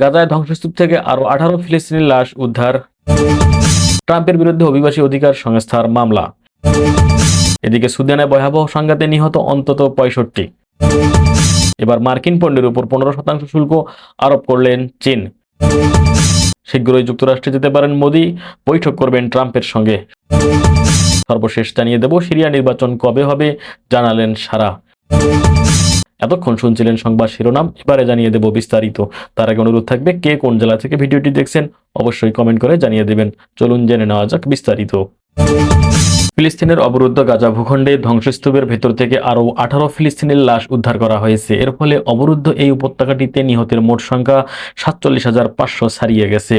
গাজায় ধ্বংসস্তূপ থেকে আরও আঠারো ফিলিস্তিনি লাশ উদ্ধার। ট্রাম্পের বিরুদ্ধে অভিবাসী অধিকার সংস্থার মামলা। এদিকে সুদানে ভয়াবহ সংঘাতে নিহত অন্তত পঁয়ষট্টি। এবার মার্কিন পণ্যের উপর পনেরো শতাংশ শুল্ক আরোপ করলেন চীন। শীঘ্রই যুক্তরাষ্ট্রে যেতে পারেন মোদি, বৈঠক করবেন ট্রাম্পের সঙ্গে। সর্বশেষ জানিয়ে দেব, সিরিয়া নির্বাচন কবে হবে জানালেন সারা। এতক্ষণ শুনছিলেন সংবাদ শিরোনাম, এবারে জানিয়ে দেব বিস্তারিত। তার আগে অনুরোধ থাকবে, কে কোন জেলা থেকে ভিডিওটি দেখছেন, অবশ্যই কমেন্ট করে জানিয়ে দেবেন। চলুন জেনে নেওয়া যাক বিস্তারিত। ফিলিস্তিনের অবরুদ্ধ গাজা ভূখণ্ডে ধ্বংসস্তূপের ভেতর থেকে আরও আঠারো ফিলিস্তিনের লাশ উদ্ধার করা হয়েছে। এর ফলে অবরুদ্ধ এই উপত্যকাটিতে নিহতের মোট সংখ্যা সাতচল্লিশ হাজার পাঁচশো ছাড়িয়ে গেছে।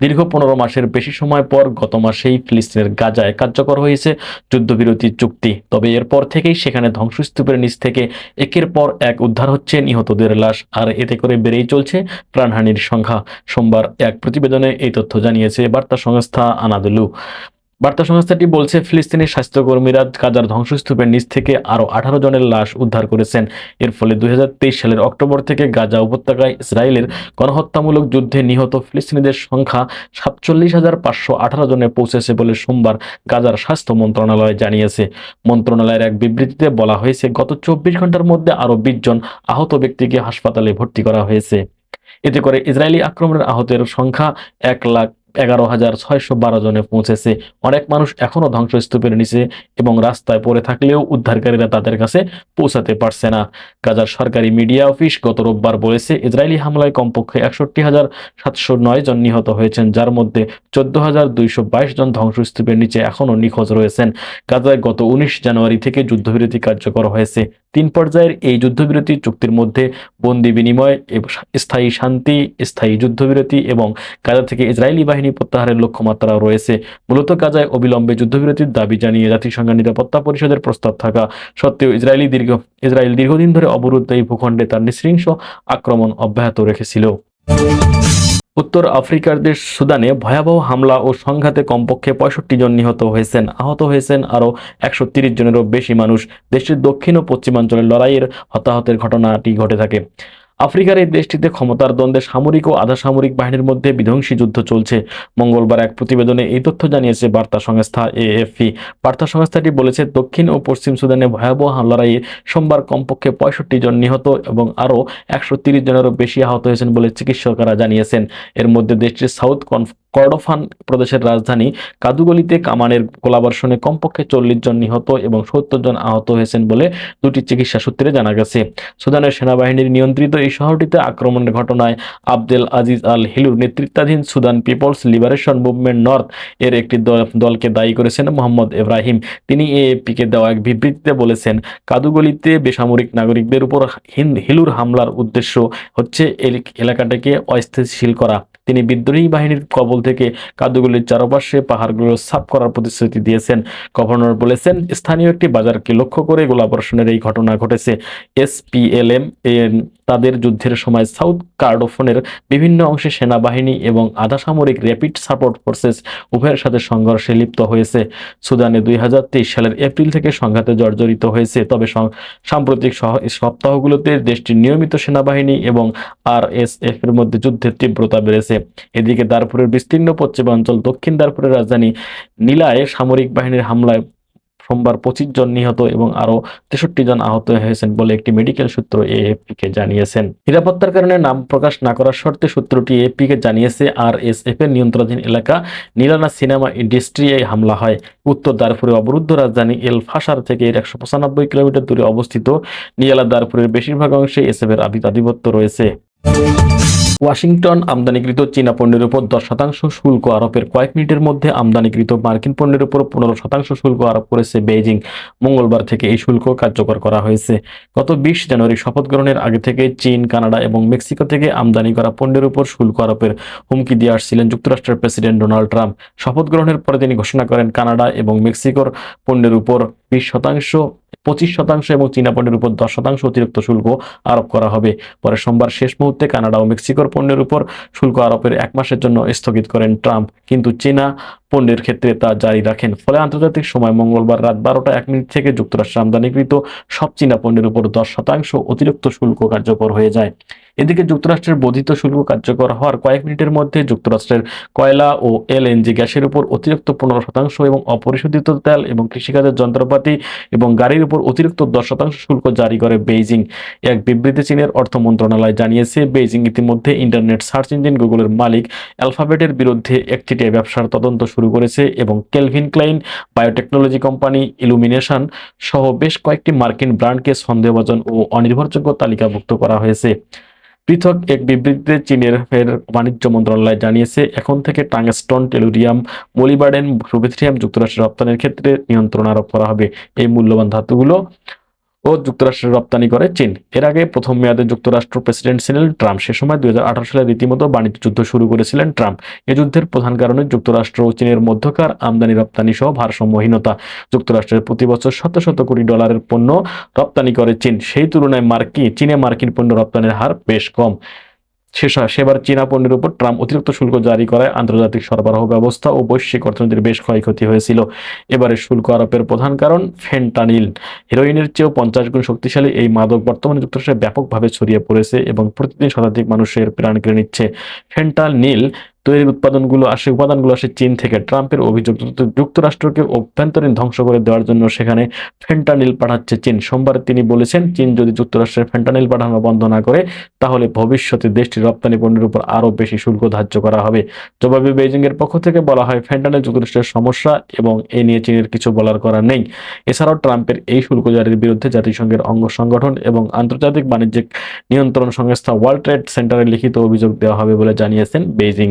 দীর্ঘ পনেরো মাসের বেশি সময় পর গত মাসেই ফিলিস্তিনের গাজায় কার্যকর হয়েছে যুদ্ধবিরতি চুক্তি। তবে এরপর থেকেই সেখানে ধ্বংসস্তূপের নিচ থেকে একের পর এক উদ্ধার হচ্ছে নিহতদের লাশ, আর এতে করে বেড়েই চলছে প্রাণহানির সংখ্যা। সোমবার এক প্রতিবেদনে এই তথ্য জানিয়েছে বার্তা সংস্থা আনাদুলু। বার্তা সংস্থাটি বলছে, ফিলিস্তিনি স্বাস্থ্যকর্মীরা গাজার ধ্বংসস্তূপের নিচ থেকে আরও আঠারো জনের লাশ উদ্ধার করেছেন। এর ফলে দুই হাজার তেইশ সালের অক্টোবর থেকে গাজা উপত্যকায় ইসরায়েলের গণহত্যামূলক যুদ্ধে নিহত ফিলিস্তিনিদের সংখ্যা সাতচল্লিশ হাজার পাঁচশো আঠারো জনে পৌঁছেছে বলে সোমবার গাজার স্বাস্থ্য মন্ত্রণালয় জানিয়েছে। মন্ত্রণালয়ের এক বিবৃতিতে বলা হয়েছে, গত চব্বিশ ঘণ্টার মধ্যে আরও বিশ জন আহত ব্যক্তিকে হাসপাতালে ভর্তি করা হয়েছে। এতে করে ইসরায়েলি আক্রমণের আহতের সংখ্যা এক লাখ এগারো হাজার ছয়শো বারো জনে পৌঁছেছে। অনেক মানুষ এখনও ধ্বংসস্তূপের নিচে এবং রাস্তায় পড়ে থাকলেও উদ্ধারকারীরা তাদের কাছে পৌঁছাতে পারছে না। গাজার সরকারি মিডিয়া অফিস গত রোববার বলেছে, ইসরায়েলি হামলায় কমপক্ষে একষট্টি হাজার সাতশো নয় জন নিহত হয়েছেন, যার মধ্যে চোদ্দ হাজার দুইশো বাইশ জন ধ্বংসস্তূপের নিচে এখনও নিখোঁজ রয়েছেন। গাজায় গত উনিশ জানুয়ারি থেকে যুদ্ধবিরতি কার্যকর হয়েছে। তিন পর্যায়ের এই যুদ্ধবিরতি চুক্তির মধ্যে বন্দি বিনিময় স্থায়ী শান্তি, স্থায়ী যুদ্ধবিরতি এবং গাজা থেকে ইসরায়েলি বাহিনী প্রত্যাহারের লক্ষ্যমাত্রাও রয়েছে। মূলত গাজায় অবিলম্বে যুদ্ধবিরতির দাবি জানিয়ে জাতিসংঘ নিরাপত্তা পরিষদের প্রস্তাব থাকা সত্ত্বেও ইসরায়েলি দীর্ঘ, ইসরায়েল দীর্ঘদিন ধরে অবরুদ্ধ এই ভূখণ্ডে তার নৃশংস আক্রমণ অব্যাহত রেখেছিল। উত্তর আফ্রিকার দেশ সুদানে ভয়াবহ হামলা ও সংঘাতে কমপক্ষে পঁয়ষট্টি জন নিহত হয়েছেন। আহত হয়েছেন আরও একশো জনেরও বেশি মানুষ। দেশটির দক্ষিণ ও পশ্চিমাঞ্চলের লড়াইয়ের হতাহতের ঘটনাটি ঘটে থাকে। আফ্রিকার এই দেশটিতে ক্ষমতার দ্বন্দ্বে সামরিক ও আধা সামরিক বাহিনীর মধ্যে বিধ্বংসী যুদ্ধ চলছে। মঙ্গলবার এক প্রতিবেদনে এই তথ্য জানিয়েছে বার্তা সংস্থা এএফপি। বার্তা সংস্থাটি বলেছে, দক্ষিণ ও পশ্চিম সুদানে ভয়াবহ হামলারাই সোমবার কমপক্ষে পঁয়ষট্টি জন নিহত এবং আরও একশো জনেরও বেশি আহত হয়েছেন বলে চিকিৎসকরা জানিয়েছেন। এর মধ্যে দেশটির সাউথ কর্ডোফান প্রদেশের রাজধানী কাদুগলিতে কামানের গোলাবর্ষণে কমপক্ষে চল্লিশ জন নিহত এবং সত্তর জন আহত হয়েছেন বলে দুটি চিকিৎসা সূত্রে জানা গেছে। সুদানের সেনাবাহিনীর নিয়ন্ত্রিত এই শহরটিতে আক্রমণের ঘটনায় আবদেল আজিজ আল হিলুর নেতৃত্বাধীন Sudan People's Liberation Movement North এর একটি দলকে দায়ী করেছেন মোহাম্মদ ইব্রাহিম তিনি এএপিকে দেওয়া এক বিবৃতিতে বলেছেন, কাদুগলিতে বেসামরিক নাগরিকদের উপর হিলুর হামলার উদ্দেশ্য হচ্ছে এলাকাটাকে অস্থিতিশীল করা। তিনি বিদ্রোহী বাহিনীর কবল থেকে কাদুগুলির চারপাশে পাহাড়গুলো সাফ করার প্রতিশ্রুতি দিয়েছেন। গভর্নর বলেছেন, স্থানীয় একটি বাজারকে লক্ষ্য করে গোলাবর্ষণের এই ঘটনা ঘটেছে। এসপিএলএম তাদের যুদ্ধের সময় সাউথ কার্ডোফোনের বিভিন্ন অংশে সেনাবাহিনী এবং আধা সামরিক র্যাপিড সাপোর্ট ফোর্সেস উভয়ের সাথে সংঘর্ষে লিপ্ত হয়েছে। সুদানে দুই হাজার তেইশ সালের এপ্রিল থেকে সংঘাতে জর্জরিত হয়েছে। তবে সাম্প্রতিক সপ্তাহগুলোতে দেশটির নিয়মিত সেনাবাহিনী এবং আর এর মধ্যে যুদ্ধের তীব্রতা বেড়েছে। এদিকে দারপুরের বিস্তীর্ণ পশ্চিমাঞ্চল দক্ষিণ দারপুরের রাজধানী নীলায় সামরিক বাহিনীর হামলায় সোমবার পঁচিশ জন নিহত এবং আরও তেষট্টি জন আহত হয়েছেন বলে একটি মেডিকেল সূত্র এএফপি কে জানিয়েছেন। নিরাপত্তার কারণে নাম প্রকাশ না করার শর্তে সূত্রটি এএফপি কে জানিয়েছে আর এস এফ এর নিয়ন্ত্রণাধীন এলাকা নীলানা সিনেমা ইন্ডাস্ট্রি এই হামলা হয়। উত্তর দারপুরে অবরুদ্ধ রাজধানী এল ফাসার থেকে একশো পঁচানব্বই কিলোমিটার দূরে অবস্থিত নিয়ালা দারপুরের বেশিরভাগ অংশে এসএফ এর আধিপত্য রয়েছে। ওয়াশিংটন আমদানিকৃত চীনা পণ্যের উপর দশ শতাংশ শুল্ক আরোপের কয়েক মিনিটের মধ্যে আমদানিকৃত মার্কিন পণ্যের উপর পনেরো শতাংশ শুল্ক আরোপ করেছে বেইজিং। মঙ্গলবার থেকে এই শুল্ক কার্যকর করা হয়েছে। গত বিশ জানুয়ারি শপথ গ্রহণের আগে থেকে চীন, কানাডা এবং মেক্সিকো থেকে আমদানি করা পণ্যের উপর শুল্ক আরোপের হুমকি দিয়ে আসছিলেন যুক্তরাষ্ট্রের প্রেসিডেন্ট ডোনাল্ড ট্রাম্প। শপথ গ্রহণের পরে তিনি ঘোষণা করেন, কানাডা এবং মেক্সিকোর পণ্যের উপর বিশ শতাংশ পঁচিশ শতাংশ এবং চীনা পণ্যের উপর দশ শতাংশ অতিরিক্ত শুল্ক আরোপ করা হবে। পরে সোমবার শেষ মুহূর্তে কানাডা ও মেক্সিকোর পণ্যের উপর শুল্ক আরোপের এক মাসের জন্য স্থগিত করেন ট্রাম্প। কিন্তু চীনা পণ্যের ক্ষেত্রে তা জারি রাখেন। ফলে আন্তর্জাতিক সময় মঙ্গলবার রাত বারোটা এক মিনিট থেকে যুক্তরাষ্ট্র আমদানিকৃত সব চীনা পণ্যের উপর দশ শতাংশ অতিরিক্ত শুল্ক কার্যকর হয়ে যায়। এদিকে যুক্তরাষ্ট্রের বর্ধিত শুল্ক কার্যকর হওয়ার কয়েক মিনিটের মধ্যে যুক্তরাষ্ট্রের কয়লা ও এলএনজি গ্যাসের উপর অতিরিক্ত পনেরো শতাংশ এবং অপরিশোধিত তেল এবং কৃষিকাজের যন্ত্রপাতি এবং গাড়ির উপর অতিরিক্ত দশ শতাংশ শুল্ক জারি করে বেইজিং। এক বিবৃতি চীনের অর্থ মন্ত্রণালয় জানিয়েছে, বেইজিং ইতিমধ্যে ইন্টারনেট সার্চ ইঞ্জিন গুগলের মালিক অ্যালফাবেটের বিরুদ্ধে একচেটিয়া ব্যবসার তদন্ত শুরু করেছে এবং Calvin Klein biotechnology company illumination সহ বেশ কয়েকটি মার্কিন ব্র্যান্ডকে সন্দেহভাজন ও অনির্ভরযোগ্য তালিকাভুক্ত করা হয়েছে। পৃথক এক বিবৃতিতে চীনের ফের বাণিজ্য মন্ত্রণালয় জানিয়েছে, এখন থেকে টাংস্টন, টেলুরিয়াম মলিবার্ডেন রুবিথ্রিয়াম যুক্তরাষ্ট্রের রপ্তানির ক্ষেত্রে নিয়ন্ত্রণ আরোপ করা হবে। এই মূল্যবান ধাতুগুলো ও যুক্তরাষ্ট্রে রপ্তানি করে চীন। এর আগে প্রথম মেয়াদে যুক্তরাষ্ট্র প্রেসিডেন্ট ছিলেন ট্রাম্প। সে সময় দুই সালে রীতিমতো বাণিজ্য যুদ্ধ শুরু করেছিলেন ট্রাম্প। এ যুদ্ধের প্রধান কারণে যুক্তরাষ্ট্র ও চীনের মধ্যকার আমদানি, রপ্তানি সহ ভারসাম্যহীনতা। যুক্তরাষ্ট্রের প্রতি বছর শত শত কোটি ডলারের পণ্য রপ্তানি করে চীন। সেই তুলনায় মার্কিন, চীনে মার্কিন পণ্য রপ্তানির হার বেশ কম। হয়। সেবার চীনা পণ্যের উপর ট্রাম্প অতিরিক্ত শুল্ক জারি করায় আন্তর্জাতিক সরবরাহ ব্যবস্থা ও বৈশ্বিক অর্থনীতির বেশ ক্ষয়ক্ষতি হয়েছিল। এবারে শুল্ক আরোপের প্রধান কারণ ফেন্টানিল। হিরোইনের চেয়েও পঞ্চাশ গুণ শক্তিশালী এই মাদক বর্তমানে যুক্তরাষ্ট্রে ব্যাপকভাবে ছড়িয়ে পড়েছে এবং প্রতিদিন শতাধিক মানুষের প্রাণ কেড়ে নিচ্ছে। ফেন্টানিল তৈরির উৎপাদনগুলো আসে, উপাদানগুলো আসে চীন থেকে। ট্রাম্পের অভিযোগ যুক্তরাষ্ট্রকে অভ্যন্তরীণ ধ্বংস করে দেওয়ার জন্য সেখানে ফেন্টানিল পাঠাচ্ছে চীন। সোমবার তিনি বলেছেন, চীন যদি যুক্তরাষ্ট্রের ফেন্টানিল পাঠানো বন্ধ না করে, তাহলে ভবিষ্যতে দেশটির রপ্তানি পণ্যের উপর আরও বেশি শুল্ক ধার্য করা হবে। জবাবে বেইজিং এর পক্ষ থেকে বলা হয়, ফেন্টানিল যুক্তরাষ্ট্রের সমস্যা এবং এ নিয়ে চীনের কিছু বলার করা নেই। এছাড়াও ট্রাম্পের এই শুল্ক জারির বিরুদ্ধে জাতিসংঘের অঙ্গ সংগঠন এবং আন্তর্জাতিক বাণিজ্যিক নিয়ন্ত্রণ সংস্থা ওয়ার্ল্ড ট্রেড সেন্টারে লিখিত অভিযোগ দেওয়া হবে বলে জানিয়েছেন বেইজিং।